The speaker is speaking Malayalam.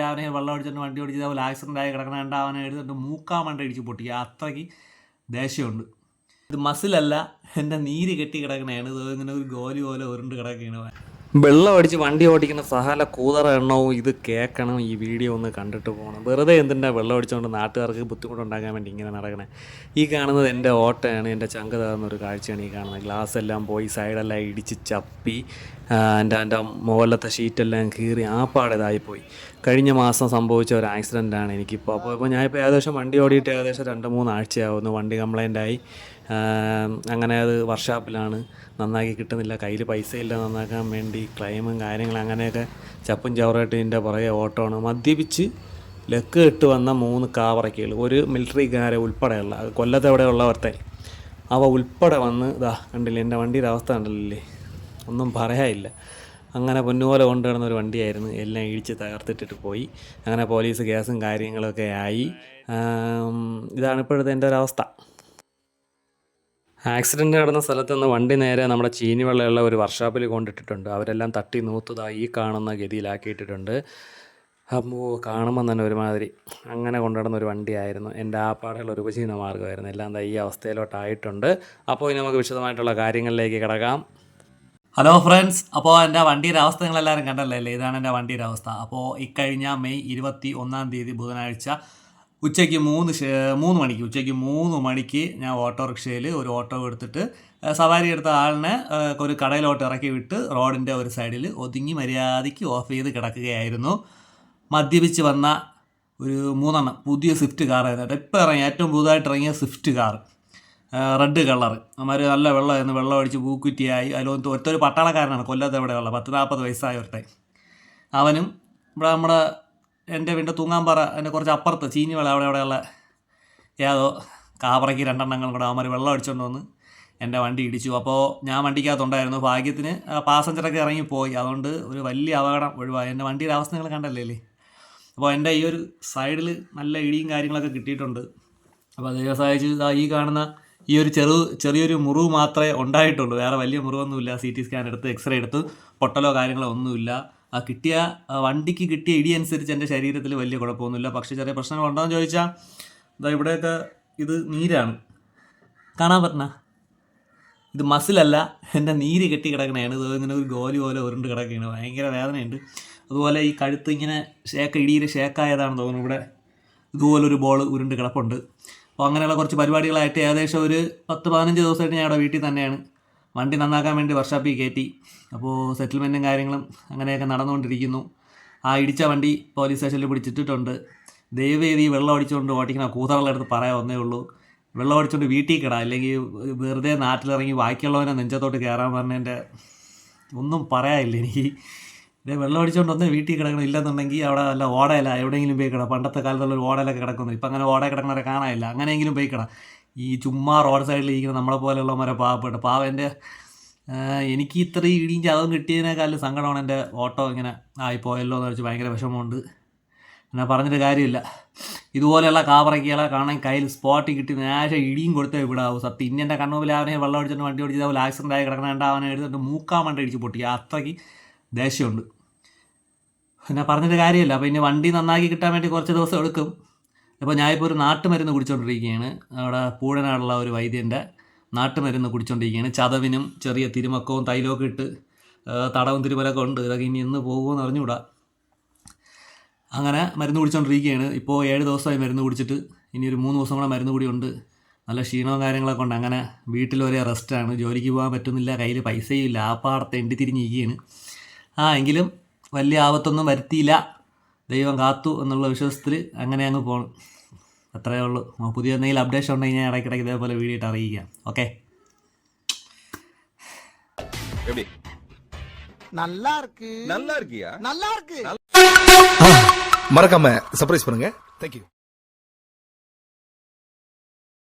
അവനെ വെള്ളം അടിച്ചിട്ട് വണ്ടി ഓടിച്ച് അതുപോലെ ആക്സിഡന്റ് ആയി കിടക്കണ കണ്ട അവനെ എടുത്തിട്ട് മൂക്കാൻ വേണ്ടി ഇടിച്ച് പൊട്ടി. അത്രയ്ക്ക് ദേഷ്യമുണ്ട്. ഇത് മസിലല്ല എന്റെ നീര് കെട്ടി കിടക്കണയാണ്. ഇത് ഇങ്ങനെ ഒരു ഗോലി പോലെ ഉരുണ്ട് കിടക്കുകയാണ് വെള്ളം അടിച്ച് വണ്ടി ഓടിക്കുന്ന സഹല കൂതറ എണ്ണവും ഇത് കേൾക്കണം ഈ വീഡിയോ ഒന്ന് കണ്ടിട്ട് പോകണം. വെറുതെ എന്തിന്റെ വെള്ളം അടിച്ചുകൊണ്ട് നാട്ടുകാർക്ക് ബുദ്ധിമുട്ടുണ്ടാക്കാൻ വേണ്ടി ഇങ്ങനെ നടക്കണേ? ഈ കാണുന്നത് എന്റെ ഓട്ടയാണ് എന്റെ ചങ്ക് ഒരു കാഴ്ചയാണ് ഈ കാണുന്നത്. ഗ്ലാസ് എല്ലാം പോയി സൈഡെല്ലാം ഇടിച്ച് ചപ്പി എന്റെ എന്റെ മുകളിലത്തെ ഷീറ്റെല്ലാം കീറി ആ പാടേതായിപ്പോയി കഴിഞ്ഞ മാസം സംഭവിച്ച ഒരു ആക്സിഡന്റാണ് എനിക്കിപ്പോൾ അപ്പോൾ ഇപ്പോൾ ഞാനിപ്പോൾ ഏകദേശം വണ്ടി ഓടിയിട്ട് ഏകദേശം രണ്ട് മൂന്ന് ആഴ്ചയാവുന്നു വണ്ടി കംപ്ലയിന്റായി അങ്ങനെ അത് വർഷാപ്പിലാണ് നന്നാക്കി കിട്ടുന്നില്ല. കയ്യിൽ പൈസ ഇല്ല നന്നാക്കാൻ വേണ്ടി ക്ലെയിമും കാര്യങ്ങളും അങ്ങനെയൊക്കെ ചപ്പും ചവറായിട്ട് ഇതിന്റെ പുറകെ ഓട്ടമാണ്. മദ്യപിച്ച് ലക്ക് ഇട്ട് വന്ന മൂന്ന് കാവറയ്ക്കുകൾ ഒരു മിലിറ്ററിക്കാരെ ഉൾപ്പെടെയുള്ള കൊല്ലത്ത് എവിടെ ഉള്ളവർത്തെ അവ ഉൾപ്പെടെ വന്ന് ഇതാ കണ്ടില്ലേ എന്റെ വണ്ടിയുടെ അവസ്ഥ കണ്ടില്ലേ? ഒന്നും പറയാനില്ല. അങ്ങനെ പൊന്നുപോലെ കൊണ്ടുവരുന്ന ഒരു വണ്ടിയായിരുന്നു. എല്ലാം ഇടിച്ച് തകർത്തിട്ടിട്ട് പോയി. അങ്ങനെ പോലീസ് കേസും കാര്യങ്ങളൊക്കെ ആയി. ഇതാണ് ഇപ്പോഴത്തെ എന്റെ ഒരവസ്ഥ ആക്സിഡന്റ് നടന്ന സ്ഥലത്ത് നിന്ന് വണ്ടി നേരെ നമ്മുടെ ചീനി വെള്ളമുള്ള ഒരു വർക്ക്ഷോപ്പിൽ കൊണ്ടിട്ടിട്ടുണ്ട്. അവരെല്ലാം തട്ടി നൂത്തതായി ഈ കാണുന്ന ഗതിയിലാക്കിയിട്ടിട്ടുണ്ട്. അപ്പോൾ കാണുമ്പോൾ തന്നെ ഒരുമാതിരി അങ്ങനെ കൊണ്ടുനടന്ന ഒരു വണ്ടിയായിരുന്നു. എന്റെ ആ പാടുള്ള ഒരു ഉപജീവന മാർഗമായിരുന്നു. എല്ലാം ഈ അവസ്ഥയിലോട്ടായിട്ടുണ്ട്. അപ്പോൾ ഇനി നമുക്ക് വിശദമായിട്ടുള്ള കാര്യങ്ങളിലേക്ക് കിടക്കാം. ഹലോ ഫ്രണ്ട്സ് അപ്പോൾ എന്റെ വണ്ടിയുടെ അവസ്ഥ നിങ്ങളെല്ലാവരും കണ്ടല്ലേ ഇതാണ് എന്റെ വണ്ടിയുടെ അവസ്ഥ. അപ്പോൾ ഇക്കഴിഞ്ഞ മെയ് ഇരുപത്തി ഒന്നാം തീയതി ബുധനാഴ്ച ഉച്ചയ്ക്ക് മൂന്ന് മൂന്ന് മണിക്ക് ഉച്ചയ്ക്ക് മൂന്ന് മണിക്ക് ഞാൻ ഓട്ടോറിക്ഷയിൽ ഒരു ഓട്ടോ എടുത്തിട്ട് സവാരി എടുത്ത ആളിനെ ഒരു കടയിലോട്ട് ഇറക്കി വിട്ട് റോഡിന്റെ ഒരു സൈഡിൽ ഒതുങ്ങി മര്യാദയ്ക്ക് ഓഫ് ചെയ്ത് കിടക്കുകയായിരുന്നു. മദ്യപിച്ച് വന്ന ഒരു മൂന്നെണ്ണം പുതിയ സ്വിഫ്റ്റ് കാറായിരുന്നു ഇപ്പോൾ ഇറങ്ങി ഏറ്റവും പുതുതായിട്ട് ഇറങ്ങിയ സ്വിഫ്റ്റ് കാർ റെഡ് കളർ അമാർ നല്ല വെള്ളമായിരുന്നു വെള്ളം അടിച്ച് പൂക്കുറ്റിയായി. അതിലൊന്ന് ഒരുത്തൊരു പട്ടാളക്കാരനാണ് കൊല്ലത്ത് എവിടെയുള്ള പത്ത് നാൽപ്പത് വയസ്സായ ഒരുത്തെ അവനും ഇവിടെ നമ്മുടെ എന്റെ വീണ്ടും തൂങ്ങാമ്പാറ എന്റെ കുറച്ച് അപ്പുറത്ത് വെള്ളം അവിടെ അവിടെയുള്ള ഏതോ കാപ്പറയ്ക്ക് രണ്ടെണ്ണങ്ങളും കൂടെ അവന്മാർ വെള്ളം അടിച്ചുകൊണ്ട് വന്ന് എന്റെ വണ്ടി ഇടിച്ചു. അപ്പോൾ ഞാൻ വണ്ടിക്കകത്തുണ്ടായിരുന്നു. ഭാഗ്യത്തിന് പാസഞ്ചറൊക്കെ ഇറങ്ങിപ്പോയി അതുകൊണ്ട് ഒരു വലിയ അപകടം ഒഴിവായി. എന്റെ വണ്ടിയുടെ അവസ്ഥ നിങ്ങൾ കണ്ടല്ലേ അപ്പോൾ എന്റെ ഈ ഒരു സൈഡിൽ നല്ല ഇടിയും കാര്യങ്ങളൊക്കെ കിട്ടിയിട്ടുണ്ട്. അപ്പോൾ അതേ സഹായിച്ച് ഈ കാണുന്ന ഈ ഒരു ചെറു ചെറിയൊരു മുറിവ് മാത്രമേ ഉണ്ടായിട്ടുള്ളൂ. വേറെ വലിയ മുറിവൊന്നുമില്ല. സി ടി സ്കാൻ എടുത്ത് എക്സ്റേ എടുത്ത് പൊട്ടലോ കാര്യങ്ങളോ ഒന്നുമില്ല. ആ കിട്ടിയ വണ്ടിക്ക് കിട്ടിയ ഇടി അനുസരിച്ച് എന്റെ ശരീരത്തിൽ വലിയ കുഴപ്പമൊന്നുമില്ല. പക്ഷേ ചെറിയ പ്രശ്നങ്ങൾ ഉണ്ടോയെന്ന് ചോദിച്ചാൽ ഇതാ ഇവിടെയൊക്കെ ഇത് നീരാണ്. കാണാൻ പറ്റണ? ഇത് മസിലല്ല എന്റെ നീര് കെട്ടി കിടക്കണതാണ് ഇത് ഇങ്ങനെ ഒരു ഗോലി പോലെ ഉരുണ്ട് കിടക്കുകയാണ് ഭയങ്കര വേദനയുണ്ട്. അതുപോലെ ഈ കഴുത്ത് ഇങ്ങനെ ഷേക്ക് ഇടിയിൽ ഷേക്കായതാണെന്ന് തോന്നുന്നു ഇവിടെ. ഇതുപോലൊരു ബോൾ ഉരുണ്ട് കിടപ്പുണ്ട്. അപ്പോൾ അങ്ങനെയുള്ള കുറച്ച് പരിപാടികളായിട്ട് ഏകദേശം ഒരു പത്ത് പതിനഞ്ച് ദിവസമായിട്ട് ഞാൻ ഇവിടെ വീട്ടിൽ തന്നെയാണ്. വണ്ടി നന്നാക്കാൻ വേണ്ടി വർഷാപ്പിൽ കയറ്റി. അപ്പോൾ സെറ്റിൽമെന്റും കാര്യങ്ങളും അങ്ങനെയൊക്കെ നടന്നുകൊണ്ടിരിക്കുന്നു. ആ ഇടിച്ച വണ്ടി പോലീസ് സ്റ്റേഷനിൽ പിടിച്ചിട്ടിട്ടുണ്ട്. ദയവേദി വെള്ളം അടിച്ചുകൊണ്ട് ഓടിക്കണ കൂതറുള്ളടുത്ത് പറയാൻ ഒന്നേ ഉള്ളൂ. വെള്ളം അടിച്ചുകൊണ്ട് വീട്ടിൽ കിടാം. അല്ലെങ്കിൽ വെറുതെ നാട്ടിലിറങ്ങി ബാക്കിയുള്ളവനെ നെഞ്ചത്തോട്ട് കയറാൻ പറഞ്ഞതിന്റെ ഒന്നും പറയാനില്ല എനിക്ക്. ഇതേ വെള്ളം അടിച്ചുകൊണ്ട് ഒന്ന് വീട്ടിൽ കിടക്കണം ഇല്ലെന്നുണ്ടെങ്കിൽ അവിടെ വല്ല ഓടയില്ല എവിടെയെങ്കിലും പോയി കിടാം. പണ്ടത്തെ കാലത്തുള്ള ഒരു ഓടയിലൊക്കെ കിടക്കുന്നു. ഇപ്പം അങ്ങനെ ഓടയിൽ കിടക്കുന്നവരെ കാണാനില്ല. അങ്ങനെയെങ്കിലും പോയി കിടാം. ഈ ചുമ്മാ റോഡ് സൈഡിൽ ഇരിക്കുന്ന നമ്മളെ പോലെയുള്ളവരെ പാവപ്പെട്ട് പാവന്റെ എന്റെ എനിക്ക് ഇത്രയും ഇടിയും ചതവും കിട്ടിയതിനേക്കാളും സങ്കടമാണ് എന്റെ ഓട്ടോ ഇങ്ങനെ ആയിപ്പോയല്ലോ എന്ന് വെച്ച് ഭയങ്കര വിഷമമുണ്ട്. എന്നാൽ പറഞ്ഞിട്ട് കാര്യമില്ല. ഇതുപോലെയുള്ള കാവറക്കിയാളെ കാണാൻ കയ്യിൽ സ്പോട്ടിൽ കിട്ടി നേരെ ഇടിയും കൊടുത്തേ വിടാവും. സത്യം ഇന്നെന്റെ കണ്ണൂരിൽ അവനെ വെള്ളം അടിച്ചിട്ട് വണ്ടി ഓടിച്ചത് അതുപോലെ ആക്സിഡന്റ് ആയി കിടക്കണ കണ്ട അവനെ എടുത്തിട്ട് മൂക്കാൻ വണ്ടി അടിച്ച് പൊട്ടി. അത്രയ്ക്ക് ദേഷ്യമുണ്ട്. പിന്നെ പറഞ്ഞിട്ട് കാര്യമില്ല. അപ്പോൾ ഇനി വണ്ടി നന്നാക്കി കിട്ടാൻ വേണ്ടി കുറച്ച് ദിവസം എടുക്കും. അപ്പോൾ ഞാനിപ്പോൾ ഒരു നാട്ടുമരുന്ന് കുടിച്ചുകൊണ്ടിരിക്കുകയാണ് അവിടെ പൂഴനാടുള്ള ഒരു വൈദ്യന്റെ നാട്ടുമരുന്ന് കുടിച്ചുകൊണ്ടിരിക്കുകയാണ് ചതവിനും ചെറിയ തിരുമക്കവും തൈലമൊക്കെ ഇട്ട് തടവും തിരുമലൊക്കെ ഉണ്ട്. ഇതൊക്കെ ഇനി ഇന്ന് പോകുമെന്ന് അറിഞ്ഞുകൂടാ. അങ്ങനെ മരുന്ന് കുടിച്ചുകൊണ്ടിരിക്കുകയാണ് ഇപ്പോൾ ഏഴ് ദിവസമായി മരുന്ന് കുടിച്ചിട്ട് ഇനി ഒരു മൂന്ന് ദിവസം കൂടെ മരുന്ന് കൂടി ഉണ്ട്. നല്ല ക്ഷീണവും കാര്യങ്ങളൊക്കെ ഉണ്ട്. അങ്ങനെ വീട്ടിൽ ഒരേ റെസ്റ്റാണ്. ജോലിക്ക് പോകാൻ പറ്റുന്നില്ല. കയ്യിൽ പൈസയും ഇല്ല. ആ പാടത്ത് എണ്ടി തിരിഞ്ഞിരിക്കുകയാണ്. ആ എങ്കിലും വലിയ ആപത്തൊന്നും വരുത്തിയില്ല. ദൈവം കാത്തു എന്നുള്ള വിശ്വാസത്തിൽ അങ്ങനെ അങ്ങ് പോകണം അത്രയേ ഉള്ളൂ ആ, പുതിയ എന്തെങ്കിലും അപ്ഡേഷൻ ഉണ്ടെങ്കിൽ ഞാൻ ഇടയ്ക്കിടയ്ക്ക് ഇതേപോലെ വീഡിയോ ഇട്ട് അറിയിക്കാം ഓക്കെ எப்படி நல்லா இருக்கு நல்லா இருக்கியா நல்லா இருக்கு மறக்காம சர்ப்ரைஸ் பண்ணுங்க தேங்க்யூ